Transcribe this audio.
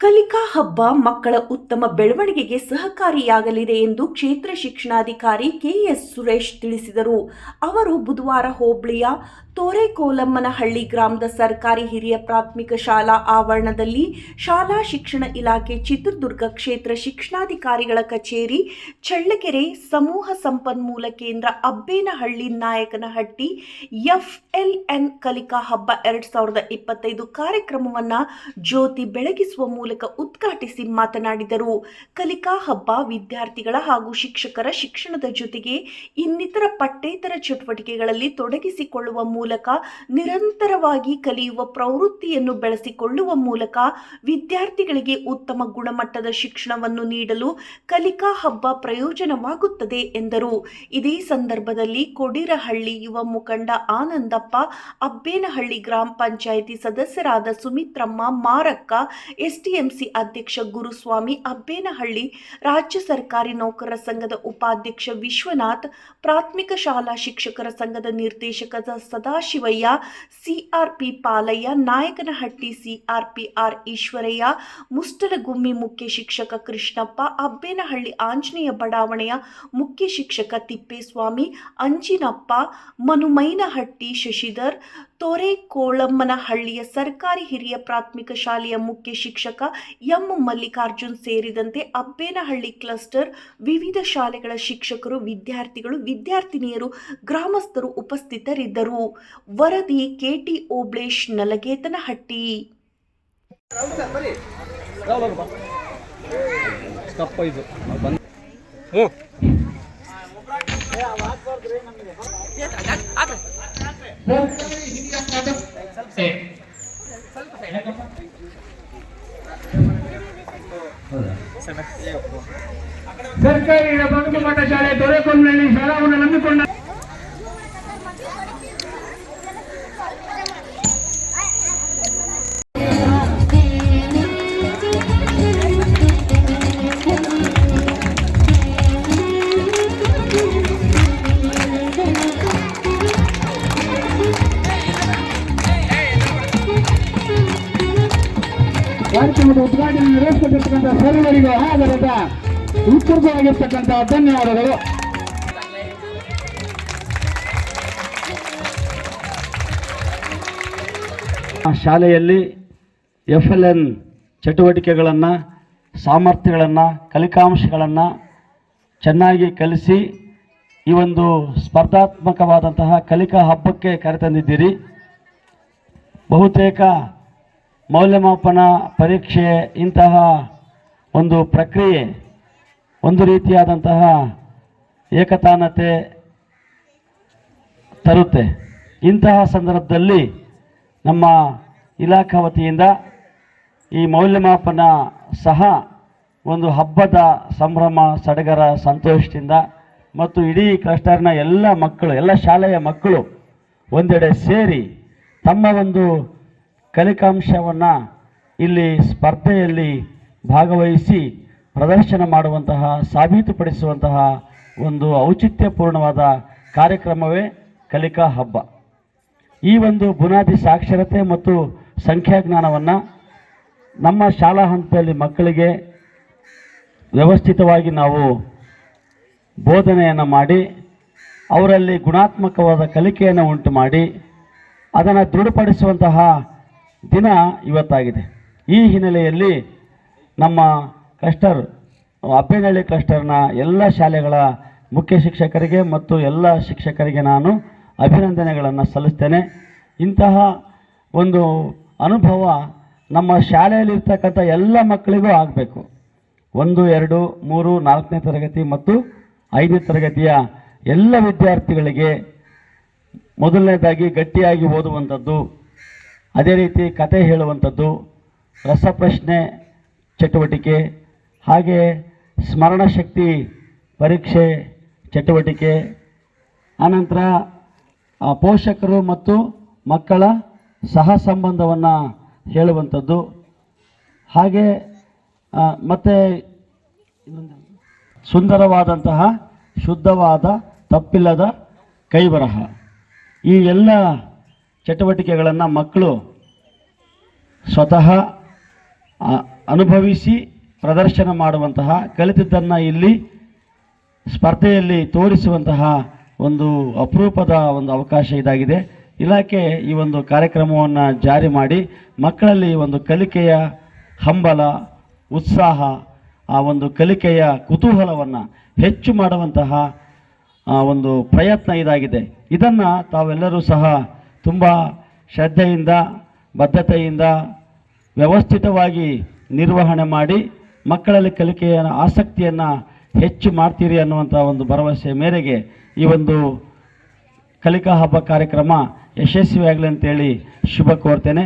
ಕಲಿಕಾ ಹಬ್ಬ ಮಕ್ಕಳ ಉತ್ತಮ ಬೆಳವಣಿಗೆಗೆ ಸಹಕಾರಿಯಾಗಲಿದೆ ಎಂದು ಕ್ಷೇತ್ರ ಶಿಕ್ಷಣಾಧಿಕಾರಿ ಕೆಎಸ್ ಸುರೇಶ್ ತಿಳಿಸಿದರು. ಅವರು ಬುಧವಾರ ಹೋಬಳಿಯ ತೋರೆಕೋಲಮ್ಮನಹಳ್ಳಿ ಗ್ರಾಮದ ಸರ್ಕಾರಿ ಹಿರಿಯ ಪ್ರಾಥಮಿಕ ಶಾಲಾ ಆವರಣದಲ್ಲಿ ಶಾಲಾ ಶಿಕ್ಷಣ ಇಲಾಖೆ ಚಿತ್ರದುರ್ಗ ಕ್ಷೇತ್ರ ಶಿಕ್ಷಣಾಧಿಕಾರಿಗಳ ಕಚೇರಿ, ಚಳ್ಳಕೆರೆ ಸಮೂಹ ಸಂಪನ್ಮೂಲ ಕೇಂದ್ರ ಅಬ್ಬೇನಹಳ್ಳಿ ನಾಯಕನಹಟ್ಟಿ ಎಫ್ಎಲ್ಎನ್ ಕಲಿಕಾ ಹಬ್ಬ ಎರಡ್ ಸಾವಿರದ ಇಪ್ಪತ್ತೈದು ಕಾರ್ಯಕ್ರಮವನ್ನು ಜ್ಯೋತಿ ಬೆಳಗಿಸುವ ಮೂಲಕ ಉದ್ಘಾಟಿಸಿ ಮಾತನಾಡಿದರು. ಕಲಿಕಾ ಹಬ್ಬ ವಿದ್ಯಾರ್ಥಿಗಳ ಹಾಗೂ ಶಿಕ್ಷಕರ ಶಿಕ್ಷಣದ ಜೊತೆಗೆ ಇನ್ನಿತರ ಪಠ್ಯೇತರ ಚಟುವಟಿಕೆಗಳಲ್ಲಿ ತೊಡಗಿಸಿಕೊಳ್ಳುವ ಮೂಲಕ ನಿರಂತರವಾಗಿ ಕಲಿಯುವ ಪ್ರವೃತ್ತಿಯನ್ನು ಬೆಳೆಸಿಕೊಳ್ಳುವ ಮೂಲಕ ವಿದ್ಯಾರ್ಥಿಗಳಿಗೆ ಉತ್ತಮ ಗುಣಮಟ್ಟದ ಶಿಕ್ಷಣವನ್ನು ನೀಡಲು ಕಲಿಕಾ ಹಬ್ಬ ಪ್ರಯೋಜನವಾಗುತ್ತದೆ ಎಂದರು. ಇದೇ ಸಂದರ್ಭದಲ್ಲಿ ಕೊಡಿರಹಳ್ಳಿ ಯುವ ಮುಖಂಡ ಆನಂದಪ್ಪ, ಅಬ್ಬೇನಹಳ್ಳಿ ಗ್ರಾಮ ಪಂಚಾಯಿತಿ ಸದಸ್ಯರಾದ ಸುಮಿತ್ರಮ್ಮ ಮಾರಕ್ಕ ಎಸ್ಟಿಎಂಸಿ ಅಧ್ಯಕ್ಷ ಗುರುಸ್ವಾಮಿ ಅಬ್ಬೇನಹಳ್ಳಿ, ರಾಜ್ಯ ಸರ್ಕಾರಿ ನೌಕರರ ಸಂಘದ ಉಪಾಧ್ಯಕ್ಷ ವಿಶ್ವನಾಥ್, ಪ್ರಾಥಮಿಕ ಶಾಲಾ ಶಿಕ್ಷಕರ ಸಂಘದ ನಿರ್ದೇಶಕ Sadashivaiah, CRP Palaiah, Nayakanahatti CRP R Eshwaraiah Mushtalagummi ಮುಖ್ಯ ಶಿಕ್ಷಕ ಕೃಷ್ಣಪ್ಪ, ಅಬ್ಬೇನಹಳ್ಳಿ ಆಂಜನೇಯ ಬಡಾವಣೆಯ ಮುಖ್ಯ ಶಿಕ್ಷಕ ತಿಪ್ಪೇಸ್ವಾಮಿ, ಅಂಜಿನಪ್ಪ, ಮನುಮೈನಹಟ್ಟಿ ಶಶಿಧರ್ ತೋರೆಕೋಳಮ್ಮನಹಳ್ಳಿಯ ಸರ್ಕಾರಿ ಹಿರಿಯ ಪ್ರಾಥಮಿಕ ಶಾಲೆಯ ಮುಖ್ಯ ಶಿಕ್ಷಕ ಎಂ ಮಲ್ಲಿಕಾರ್ಜುನ್ ಸೇರಿದಂತೆ ಅಬ್ಬೇನಹಳ್ಳಿ ಕ್ಲಸ್ಟರ್, ವಿವಿಧ ಶಾಲೆಗಳ ಶಿಕ್ಷಕರು, ವಿದ್ಯಾರ್ಥಿಗಳು, ವಿದ್ಯಾರ್ಥಿನಿಯರು, ಗ್ರಾಮಸ್ಥರು ಉಪಸ್ಥಿತರಿದ್ದರು. ವರದಿ ಕೆಟಿ ಓಬ್ಳೇಶ್, ನಲಗೇತನಹಟ್ಟಿ. ಹ್ಞೂ ಸರ್ಕಾರಿ ಪ್ರಾಥಮಿಕ ಪಾಠಶಾಲೆ ದೊರೆಕೊಂಡಲ್ಲಿ ಶಾಲಾವನ್ನು ನಂಬಿಕೊಂಡ ಕಾರ್ಯಕ್ರಮದ ಉದ್ಘಾಟನೆ ನೆರವೇರಿಸಿರ್ತಕ್ಕಂಥ ಸರ್ವರಿಗೂ ಆಧಾರದ ಉತ್ಕೃತವಾಗಿರ್ತಕ್ಕಂಥ ಧನ್ಯವಾದಗಳು. ಆ ಶಾಲೆಯಲ್ಲಿ ಎಫ್ ಎಲ್ ಎನ್ ಚಟುವಟಿಕೆಗಳನ್ನು, ಸಾಮರ್ಥ್ಯಗಳನ್ನು, ಕಲಿಕಾಂಶಗಳನ್ನು ಚೆನ್ನಾಗಿ ಕಲಿಸಿ ಈ ಒಂದು ಸ್ಪರ್ಧಾತ್ಮಕವಾದಂತಹ ಕಲಿಕಾ ಹಬ್ಬಕ್ಕೆ ಕರೆತಂದಿದ್ದೀರಿ. ಬಹುತೇಕ ಮೌಲ್ಯಮಾಪನ ಪರೀಕ್ಷೆ ಇಂತಹ ಒಂದು ಪ್ರಕ್ರಿಯೆ, ಒಂದು ರೀತಿಯಾದಂತಹ ಏಕತಾನತೆ ತರುತ್ತೆ. ಇಂತಹ ಸಂದರ್ಭದಲ್ಲಿ ನಮ್ಮ ಇಲಾಖಾ ವತಿಯಿಂದ ಈ ಮೌಲ್ಯಮಾಪನ ಸಹ ಒಂದು ಹಬ್ಬದ ಸಂಭ್ರಮ, ಸಡಗರ, ಸಂತೋಷದಿಂದ ಮತ್ತು ಇಡೀ ಕ್ಲಸ್ಟರ್ನ ಎಲ್ಲ ಮಕ್ಕಳು, ಎಲ್ಲ ಶಾಲೆಯ ಮಕ್ಕಳು ಒಂದೆಡೆ ಸೇರಿ ತಮ್ಮ ಒಂದು ಕಲಿಕಾಂಶವನ್ನು ಇಲ್ಲಿ ಸ್ಪರ್ಧೆಯಲ್ಲಿ ಭಾಗವಹಿಸಿ ಪ್ರದರ್ಶನ ಮಾಡುವಂತಹ, ಸಾಬೀತುಪಡಿಸುವಂತಹ ಒಂದು ಔಚಿತ್ಯಪೂರ್ಣವಾದ ಕಾರ್ಯಕ್ರಮವೇ ಕಲಿಕಾ ಹಬ್ಬ. ಈ ಒಂದು ಬುನಾದಿ ಸಾಕ್ಷರತೆ ಮತ್ತು ಸಂಖ್ಯಾಜ್ಞಾನವನ್ನು ನಮ್ಮ ಶಾಲಾ ಹಂತದಲ್ಲಿ ಮಕ್ಕಳಿಗೆ ವ್ಯವಸ್ಥಿತವಾಗಿ ನಾವು ಬೋಧನೆಯನ್ನು ಮಾಡಿ, ಅವರಲ್ಲಿ ಗುಣಾತ್ಮಕವಾದ ಕಲಿಕೆಯನ್ನು ಉಂಟು ಮಾಡಿ, ಅದನ್ನು ದೃಢಪಡಿಸುವಂತಹ ದಿನ ಇವತ್ತಾಗಿದೆ. ಈ ಹಿನ್ನೆಲೆಯಲ್ಲಿ ನಮ್ಮ ಕ್ಲಸ್ಟರ್ ಅಬ್ಬೇನಹಳ್ಳಿ ಕ್ಲಸ್ಟರ್ನ ಎಲ್ಲ ಶಾಲೆಗಳ ಮುಖ್ಯ ಶಿಕ್ಷಕರಿಗೆ ಮತ್ತು ಎಲ್ಲ ಶಿಕ್ಷಕರಿಗೆ ನಾನು ಅಭಿನಂದನೆಗಳನ್ನು ಸಲ್ಲಿಸ್ತೇನೆ. ಇಂತಹ ಒಂದು ಅನುಭವ ನಮ್ಮ ಶಾಲೆಯಲ್ಲಿರ್ತಕ್ಕಂಥ ಎಲ್ಲ ಮಕ್ಕಳಿಗೂ ಆಗಬೇಕು. ಒಂದು, ಎರಡು, ಮೂರು, ನಾಲ್ಕನೇ ತರಗತಿ ಮತ್ತು ಐದನೇ ತರಗತಿಯ ಎಲ್ಲ ವಿದ್ಯಾರ್ಥಿಗಳಿಗೆ ಮೊದಲನೇದಾಗಿ ಗಟ್ಟಿಯಾಗಿ ಓದುವಂಥದ್ದು ಅದೇ ರೀತಿ ಕತೆ ಹೇಳುವಂಥದ್ದು, ರಸಪ್ರಶ್ನೆ ಚಟುವಟಿಕೆ, ಹಾಗೆ ಸ್ಮರಣಶಕ್ತಿ ಪರೀಕ್ಷೆ ಚಟುವಟಿಕೆ, ಆನಂತರ ಪೋಷಕರು ಮತ್ತು ಮಕ್ಕಳ ಸಹ ಸಂಬಂಧವನ್ನು ಹೇಳುವಂಥದ್ದು. ಹಾಗೆ ಮತ್ತು ಸುಂದರವಾದಂತಹ ಶುದ್ಧವಾದ ತಪ್ಪಿಲ್ಲದ ಕೈಬರಹ. ಈ ಎಲ್ಲ ಚಟುವಟಿಕೆಗಳನ್ನು ಮಕ್ಕಳು ಸ್ವತಃ ಅನುಭವಿಸಿ ಪ್ರದರ್ಶನ ಮಾಡುವಂತಹ, ಕಲಿತದ್ದನ್ನು ಇಲ್ಲಿ ಸ್ಪರ್ಧೆಯಲ್ಲಿ ತೋರಿಸುವಂತಹ ಒಂದು ಅಪರೂಪದ ಒಂದು ಅವಕಾಶ ಇದಾಗಿದೆ. ಇಲಾಖೆ ಈ ಒಂದು ಕಾರ್ಯಕ್ರಮವನ್ನು ಜಾರಿ ಮಾಡಿ ಮಕ್ಕಳಲ್ಲಿ ಒಂದು ಕಲಿಕೆಯ ಹಂಬಲ, ಉತ್ಸಾಹ, ಆ ಒಂದು ಕಲಿಕೆಯ ಕುತೂಹಲವನ್ನು ಹೆಚ್ಚು ಮಾಡುವಂತಹ ಒಂದು ಪ್ರಯತ್ನ ಇದಾಗಿದೆ. ಇದನ್ನು ತಾವೆಲ್ಲರೂ ಸಹ ತುಂಬ ಶ್ರದ್ಧೆಯಿಂದ, ಬದ್ಧತೆಯಿಂದ ವ್ಯವಸ್ಥಿತವಾಗಿ ನಿರ್ವಹಣೆ ಮಾಡಿ ಮಕ್ಕಳಲ್ಲಿ ಕಲಿಕೆಯ ಆಸಕ್ತಿಯನ್ನು ಹೆಚ್ಚು ಮಾಡ್ತೀರಿ ಅನ್ನುವಂಥ ಒಂದು ಭರವಸೆ ಮೇರೆಗೆ ಈ ಒಂದು ಕಲಿಕಾ ಹಬ್ಬ ಕಾರ್ಯಕ್ರಮ ಯಶಸ್ವಿಯಾಗಲಿ ಅಂತೇಳಿ ಶುಭ ಕೋರ್ತೇನೆ.